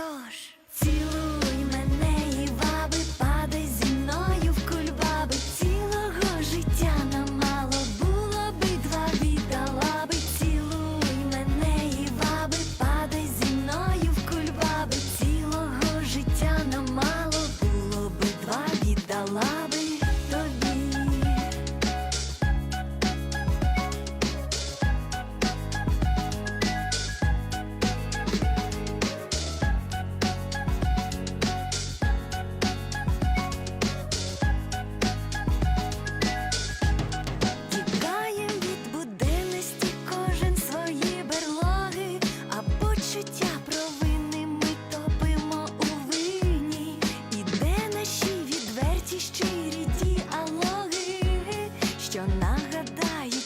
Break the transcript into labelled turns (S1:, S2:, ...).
S1: Тож, цілуй життя провини ми топимо у вині, і де наші відверті щирі діалоги, що нагадає.